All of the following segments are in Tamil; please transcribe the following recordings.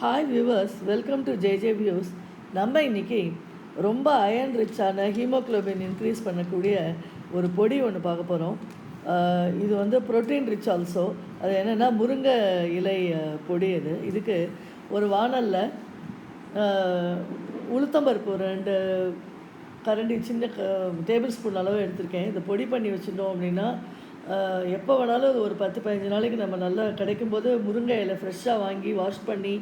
Hi viewers welcome to JJ views நம்ம இன்றைக்கி ரொம்ப அயன் ரிச்சான ஹீமோக்ளோபின் இன்க்ரீஸ் பண்ணக்கூடிய ஒரு பொடி ஒன்று பார்க்க போகிறோம் இது வந்து ப்ரோட்டீன் ரிச் ஆல்சோ அது என்னென்னா முருங்கை இலை பொடி அது. இதுக்கு ஒரு வாணலில் உளுத்தம்பருப்பு ரெண்டு கரண்டி சின்ன க டேபிள் ஸ்பூன் அளவு எடுத்திருக்கேன். இதை பொடி பண்ணி வச்சுட்டோம் அப்படின்னா எப்போ வேணாலும் ஒரு பத்து பதினஞ்சு நாளைக்கு நம்ம நல்லா கிடைக்கும்போது முருங்கை இலை ஃப்ரெஷ்ஷாக வாங்கி வாஷ் பண்ணி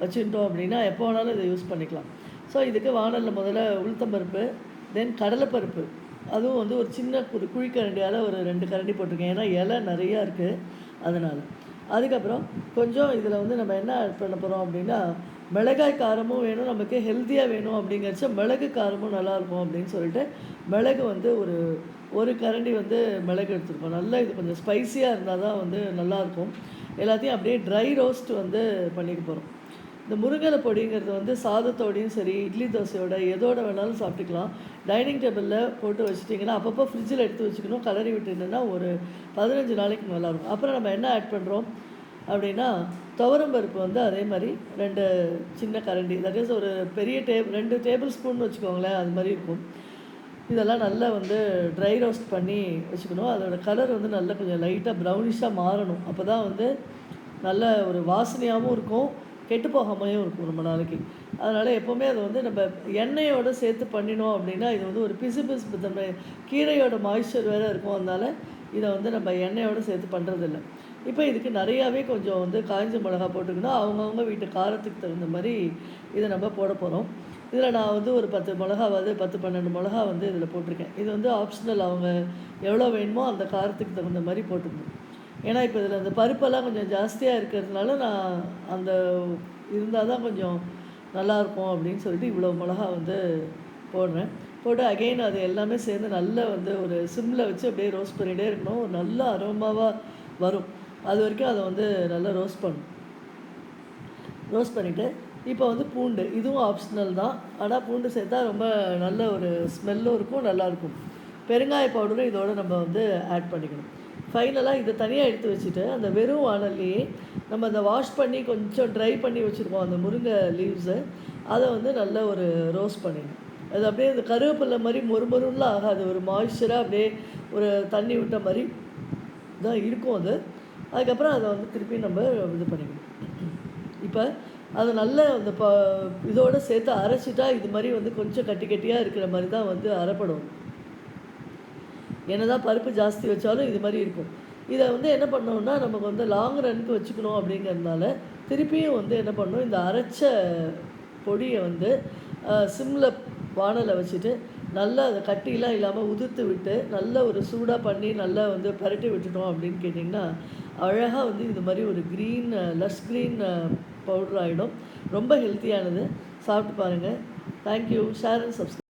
வச்சுட்டோம் அப்படின்னா எப்போ வேணாலும் இதை யூஸ் பண்ணிக்கலாம். ஸோ இதுக்கு வானலில் முதல்ல உளுத்தம்பருப்பு தென் கடலைப்பருப்பு. அதுவும் வந்து ஒரு சின்ன ஒரு குழிக்கரண்டியால் ஒரு ரெண்டு கரண்டி போட்டிருக்கேன். ஏன்னா இலை நிறையா இருக்குது அதனால். அதுக்கப்புறம் கொஞ்சம் இதில் வந்து நம்ம என்ன ஆட் பண்ண போகிறோம் அப்படின்னா மிளகாய் காரமும் வேணும் நமக்கு ஹெல்த்தியாக வேணும் அப்படிங்கிறச்ச மிளகு காரமும் நல்லாயிருக்கும் அப்படின்னு சொல்லிட்டு மிளகு வந்து ஒரு ஒரு கரண்டி வந்து மிளகு எடுத்துருப்போம். நல்லா இது கொஞ்சம் ஸ்பைசியாக இருந்தால் தான் வந்து நல்லாயிருக்கும் எல்லாத்தையும் அப்படியே ட்ரை ரோஸ்ட் வந்து பண்ணிக்க போகிறோம் இந்த முருங்கலை பொடிங்கிறது வந்து சாதத்தோடையும் சரி இட்லி தோசையோட எதோட வேணாலும் சாப்பிட்டுக்கலாம். டைனிங் டேபிளில் போட்டு வச்சுட்டிங்கன்னா அப்பப்போ ஃப்ரிட்ஜில் எடுத்து வச்சுக்கணும். கலரி விட்டுருந்தோன்னா ஒரு பதினஞ்சு நாளைக்கு நல்லாயிருக்கும் அப்புறம் நம்ம என்ன ஆட் பண்ணுறோம் அப்படின்னா துவரம் பருப்பு வந்து அதே மாதிரி ரெண்டு சின்ன கரண்டி தட் இஸ் ஒரு பெரிய டே ரெண்டு டேபிள் ஸ்பூன் வச்சுக்கோங்களேன் அது மாதிரி இருக்கும். இதெல்லாம் நல்லா வந்து ட்ரை ரோஸ்ட் பண்ணி வச்சுக்கணும். அதோடய கலர் வந்து நல்லா கொஞ்சம் லைட்டாக ப்ரௌனிஷாக மாறணும். அப்போ தான் வந்து நல்ல ஒரு வாசனையாகவும் இருக்கும் கெட்டு போகாமையும் இருக்கும் ரொம்ப நாளைக்கு. அதனால் எப்போவுமே அது வந்து நம்ம எண்ணெயோடு சேர்த்து பண்ணினோம் அப்படின்னா இது வந்து ஒரு பிசு பிசு தன்மை கீரையோட மாய்ஸ்சர் வேறு இருக்கும். அதனால் இதை வந்து நம்ம எண்ணெயோடு சேர்த்து பண்ணுறதில்ல இப்போ இதுக்கு நிறையாவே கொஞ்சம் வந்து காய்ஞ்ச மிளகா போட்டுக்கணும் அவங்கவுங்க வீட்டு காரத்துக்கு தகுந்த மாதிரி இதை நம்ம போட போகிறோம் இதில் நான் வந்து ஒரு பத்து மிளகாவது பத்து பன்னெண்டு மிளகா வந்து இதில் போட்டிருக்கேன். இது வந்து ஆப்ஷனல் அவங்க எவ்வளோ வேணுமோ அந்த காரத்துக்கு தகுந்த மாதிரி போட்டுக்கணும். ஏன்னா இப்போ இதில் அந்த பருப்பெல்லாம் கொஞ்சம் ஜாஸ்தியாக இருக்கிறதுனால நான் அந்த இருந்தால் தான் கொஞ்சம் நல்லாயிருக்கும் அப்படின்னு சொல்லிட்டு இவ்வளோ மிளகா வந்து போடுறேன். போட்டு அகெயின் அது எல்லாமே சேர்ந்து நல்லா வந்து ஒரு சிம்மில் வச்சு அப்படியே ரோஸ்ட் பண்ணிகிட்டே இருக்கணும். ஒரு நல்ல அரோமாவாக வரும். அது வரைக்கும் அதை வந்து நல்லா ரோஸ்ட் பண்ணணும் ரோஸ்ட் பண்ணிவிட்டு இப்போ வந்து பூண்டு இதுவும் ஆப்ஷனல் தான். ஆனால் பூண்டு சேர்த்தா ரொம்ப நல்ல ஒரு ஸ்மெல்லும் இருக்கும் நல்லாயிருக்கும் பெருங்காய பவுடரும் இதோட நம்ம வந்து ஆட் பண்ணிக்கணும். ஃபைனலாக இதை தனியாக எடுத்து வச்சுட்டு அந்த வெறும் வானல்லையே நம்ம அந்த வாஷ் பண்ணி கொஞ்சம் ட்ரை பண்ணி வச்சுருக்கோம் அந்த முருங்கை லீவ்ஸை அதை வந்து நல்ல ஒரு ரோஸ்ட் பண்ணிடணும். அது அப்படியே இந்த கருவேப்பிலை மாதிரி மொறுமொருலாம் ஆகாது. ஒரு மாய்ஸ்சராக அப்படியே ஒரு தண்ணி விட்ட மாதிரி தான் இருக்கும் அது. அதுக்கப்புறம் அதை வந்து திருப்பி நம்ம இது பண்ணிக்கணும். இப்போ அது நல்ல அந்த ப இதோடு சேர்த்து அரைச்சிட்டா இது மாதிரி வந்து கொஞ்சம் கட்டி கட்டியாக இருக்கிற மாதிரி தான் வந்து அரைப்படும். என்னதான் பருப்பு ஜாஸ்தி வச்சாலும் இது மாதிரி இருக்கும். இதை வந்து என்ன பண்ணோம்னா நமக்கு வந்து லாங் ரனுக்கு வச்சுக்கணும் அப்படிங்கிறதுனால திருப்பியும் வந்து என்ன பண்ணணும் இந்த அரைச்ச பொடியை வந்து சிம்மில் வானலை வச்சுட்டு நல்லா அதை கட்டிலாம் இல்லாமல் உதிர்த்து விட்டு நல்ல ஒரு சூடாக பண்ணி நல்லா வந்து பரட்டி விட்டுட்டோம் அப்படின்னு கேட்டிங்கன்னா அழகாக வந்து இது மாதிரி ஒரு க்ரீன் லஸ் க்ரீன் பவுடர் ஆகிடும் ரொம்ப ஹெல்த்தியானது சாப்பிட்டு பாருங்கள் தேங்க்யூ ஷேர் அண்ட் சப்ஸ்கிரைப்